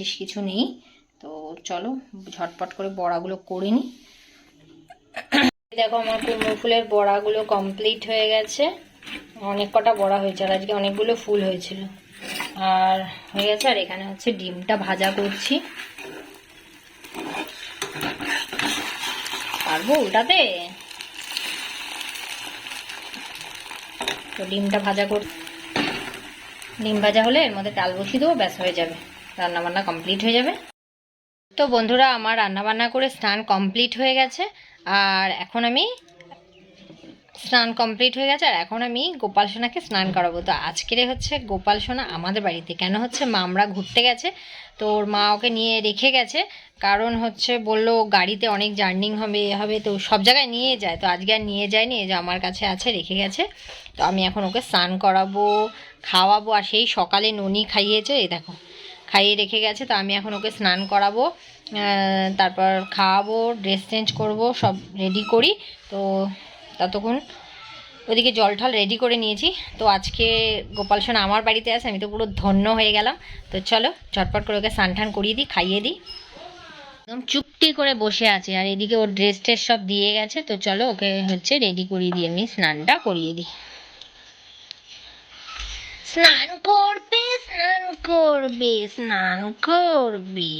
বিশেষ কিছু নেই। তো চলো ঝটপট করে বড়াগুলো করে নিই দেখো আমার কুমড়ো ফুলের বড়াগুলো কমপ্লিট হয়ে গেছে। অনেক কটা বড়া হয়েছে আর আজকে অনেকগুলো ফুল হয়েছিল। আর হয়ে গেছে, আর এখানে হচ্ছে ডিমটা ভাজা করছি। পারব উল্টাতে? তো ডিমটা ভাজা কর ডিম ভাজা হলে এর মধ্যে ডাল বসিয়ে দেবো, ব্যাস হয়ে যাবে। রান্নাবান্না কমপ্লিট হয়ে যাবে। তো বন্ধুরা, আমার রান্নাবান্না করে স্নান কমপ্লিট হয়ে গেছে। আর এখন আমি স্নান কমপ্লিট হয়ে গেছে। আর এখন আমি গোপাল সোনাকে স্নান করাবো। তো আজকের হচ্ছে গোপাল সোনা আমাদের বাড়িতে। কেন হচ্ছে মামরা ঘুরতে গেছে। তো ওর মা ওকে নিয়ে রেখে গেছে। কারণ হচ্ছে, বলল গাড়িতে অনেক জার্নিং হবে হবে। তো সব জায়গায় নিয়ে যায়। তো আজকে আর নিয়ে যায়নি। এই যে আমার কাছে আছে, রেখে গেছে। তো আমি এখন ওকে স্নান করাবো, খাওয়াবো। আর সেই সকালে ননি খাইয়েছে, এই দেখো। খাইয়ে রেখে গেছে, তো আমি এখন ওকে স্নান করাবো তারপর খাওয়াবো ড্রেস চেঞ্জ করব, সব রেডি করি, তো ততক্ষণ ওদিকে জল ঠল রেডি করে নিয়েছি। তো আজকে গোপাল সোনা আমার বাড়িতে আছে, আমি তো পুরো ধন্য হয়ে গেলাম। তো চলো, ঝটপট করে ওকে স্নান টান করিয়ে দিই, খাইয়ে দিই। একদম চুপটি করে বসে আছে, আর এদিকে ওর ড্রেস ট্রেস সব দিয়ে গেছে, তো চলো ওকে হচ্ছে রেডি করিয়ে দিই, আমি স্নানটা করিয়ে দিই। স্নান করবে স্নান করবে স্নান করবে।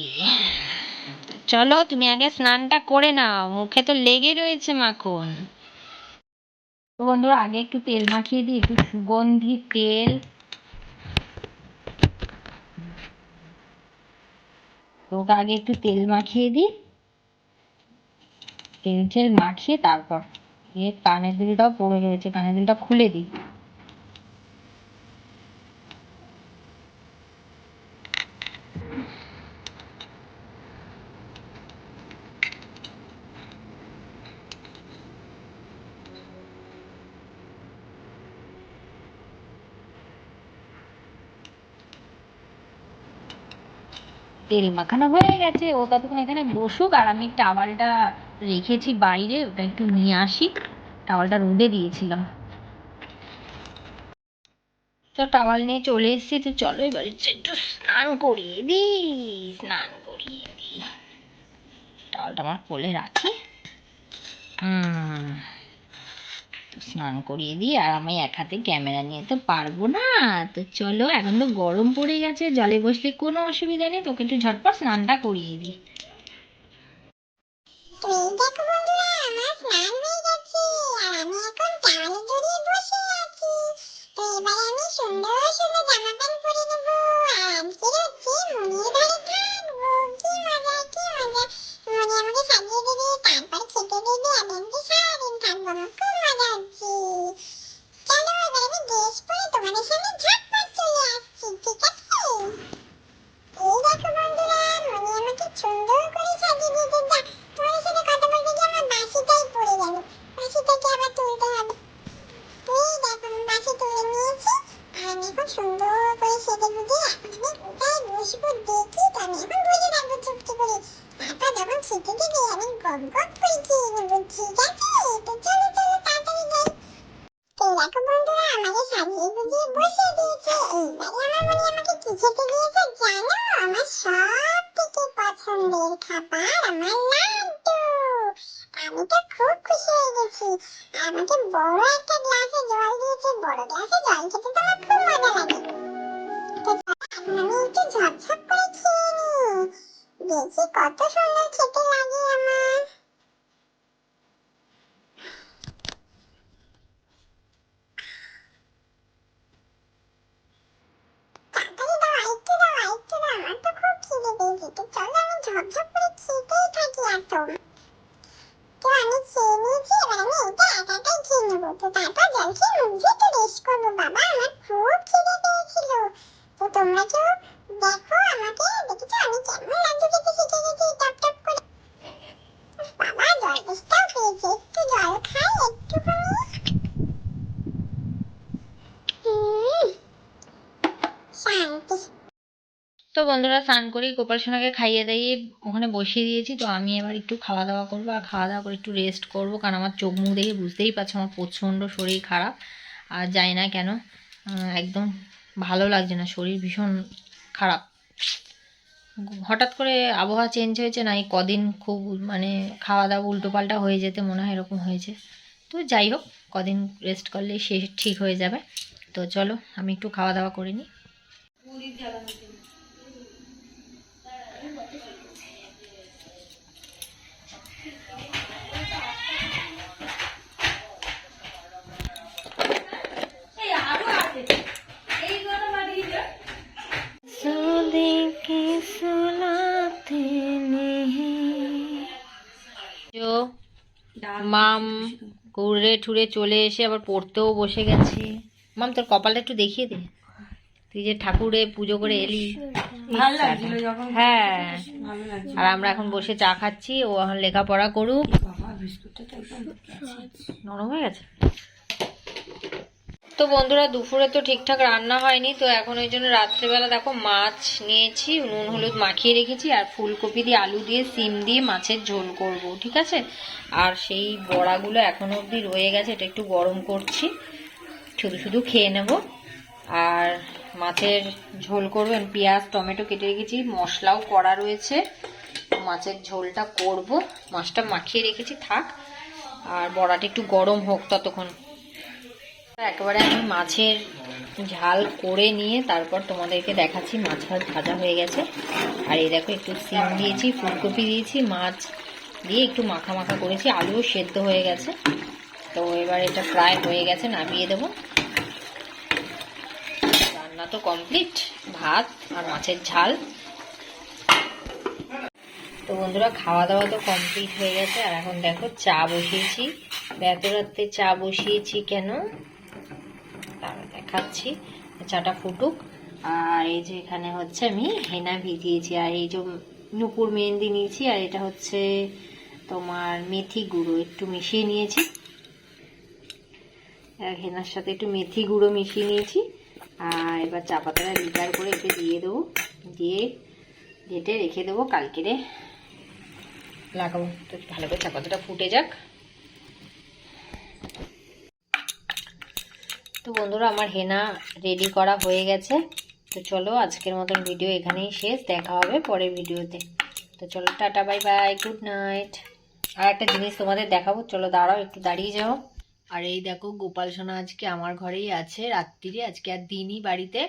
চলো, তুমি আগে স্নানটা করে নাও, মুখে তো লেগে রয়েছে মাখন। তো বন্ধুরা, আগে একটু তেল মাখিয়ে দিই, একটু সুগন্ধি, তেল। তোকে আগে একটু তেল মাখিয়ে দিই। তেল টেল মাখিয়ে তারপর দিয়ে কানের দুলটাও পড়ে রয়েছে, কানের দুলটা খুলে দিই। তেল মাখানো হয়ে গেছে। ও ততক্ষণ এখানে বসুক আর আমি টাওয়ালটা রেখেছি বাইরে, ওটা একটু নিয়ে আসি। টাওয়ালটা রোদে দিয়েছিলাম। তো টাওয়াল নিয়ে চলে এসেছি, তো চলো এবার একটু স্নান করিয়ে দিই, স্নান করিয়ে দিই। টাওয়ালটা আমার কোলে রাখি। হুম। স্নান করিয়ে দিই আর আমি এক হাতে ক্যামেরা নিয়ে, তো পারব না, তো চলো, এখন তো গরম পড়ে গেছে, জলে বসলে কোনো অসুবিধা নেই, তোকে একটু ঝটপট স্নানটা করিয়ে দিই। তারপর খেতে সারাদিন থাকব আমি কোথায় বসবো দেখি আমাকে সাজিয়ে গুজিয়ে আমার মনে আমাকে কি খেতে বাবা আমার খুব খিদে পেয়েছিল তো তোমরা কেউ দেখো আমাকে দেখেছ? আমি কেমন শিখে গেছি টপ টপ করে। বাবা, জল পেয়েছে একটু জল খাই তো বন্ধুরা, স্নান করি, গোপাল সোনাকে খাইয়ে দাইয়ে ওখানে বসিয়ে দিয়েছি, তো আমি এবার একটু খাওয়া দাওয়া করব, আর খাওয়া দাওয়া করে একটু রেস্ট করব, কারণ আমার চোখ মুখ দেখে বুঝতেই পারছ, আমার প্রচণ্ড শরীর খারাপ, আর জানি না কেন একদম ভালো লাগছে না, শরীর ভীষণ খারাপ। হঠাৎ করে আবহাওয়া চেঞ্জ হয়েছে না এই কদিন খুব মানে খাওয়া দাওয়া উল্টোপাল্টা হয়ে যেতে মনে হয় এরকম হয়েছে। তো যাই হোক, কদিন রেস্ট করলে সে ঠিক হয়ে যাবে। তো চলো, আমি একটু খাওয়া দাওয়া করে নিই। जो মাম ঘুরে ঠুরে চলে এসে আবার পড়তেও বসে গেছি। মাম তোর কপালটা একটু দেখিয়ে দে। তুই যে ঠাকুরে পুজো করে এলি। হ্যাঁ। আর আমরা এখন বসে চা খাচ্ছি ও এখন লেখাপড়া করুক। নরম হয়ে গেছে? তো বন্ধুরা, দুপুরে তো ঠিকঠাক রান্না হয়নি, তো এখন ওই জন্য রাত্রেবেলা দেখো মাছ নিয়েছি, নুন, হলুদ মাখিয়ে রেখেছি, আর ফুলকপি দিয়ে আলু দিয়ে, সিম দিয়ে মাছের ঝোল করব, ঠিক আছে? আর সেই বড়াগুলো এখনও অবধি রয়ে গেছে, এটা একটু গরম করছি, শুধু শুধু খেয়ে নেব। আর মাছের ঝোল করবেন পেঁয়াজ, টমেটো কেটে রেখেছি, মশলাও করা রয়েছে, মাছের ঝোলটা করব, মাছটা মাখিয়ে রেখেছি, থাক। আর বড়াটা একটু গরম হোক ততক্ষণ। একেবারে আমি মাছের ঝাল করে নিয়ে তারপর তোমাদেরকে দেখাচ্ছি, মাছ ভাত ভাজা হয়ে গেছে। আর এই দেখো, একটু সিম দিয়েছি, ফুলকপি দিয়েছি, মাছ দিয়ে একটু মাখা মাখা করেছি, আলুও সেদ্ধ হয়ে গেছে। তো এবার এটা প্রায় হয়ে গেছে, নামিয়ে দেবো। রান্না তো কমপ্লিট, ভাত আর মাছের ঝাল। তো বন্ধুরা, খাওয়া দাওয়া তো কমপ্লিট হয়ে গেছে, আর এখন দেখো চা বসিয়েছি। রাত্রে চা বসিয়েছি কেন? তারপর দেখাচ্ছি। চাটা ফুটুক। আর এই যে এখানে হচ্ছে আমি হেনা ভিজিয়েছি। আর এই যে নুপুর মেহেন্দি নিয়েছি, আর এটা হচ্ছে তোমার মেথি গুঁড়ো। একটু মিশিয়ে নিয়েছি। হেনার সাথে একটু মেথি গুঁড়ো মিশিয়ে নিয়েছি। আর এবার চা পাতাটা লিটার করে এতে দিয়ে দেবো। দিয়ে ঘেটে রেখে দেবো কালকেরে। লাগাবো। তো ভালো করে চা পাতাটা ফুটে যাক। তো বন্ধুরা, আমার হেনা রেডি করা হয়ে গেছে। তো চলো, আজকের মতন ভিডিও এখানেই শেষ। দেখা হবে পরের ভিডিওতে তো চলো, tata bye bye good night আর একটা জিনিস তোমাদের দেখাবো। চলো, দাঁড়াও, একটু দাঁড়িয়ে যাও। আর এই দেখো, গোপাল সোনা আজকে আমার ঘরেই আছে, রাত্রিরে। আজকে আর দিনই বাড়িতে।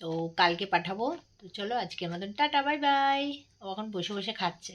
তো কালকে পাঠাবো। তো চলো, আজকের মতন টাটা বাই বাই ও এখন বসে বসে খাচ্ছে।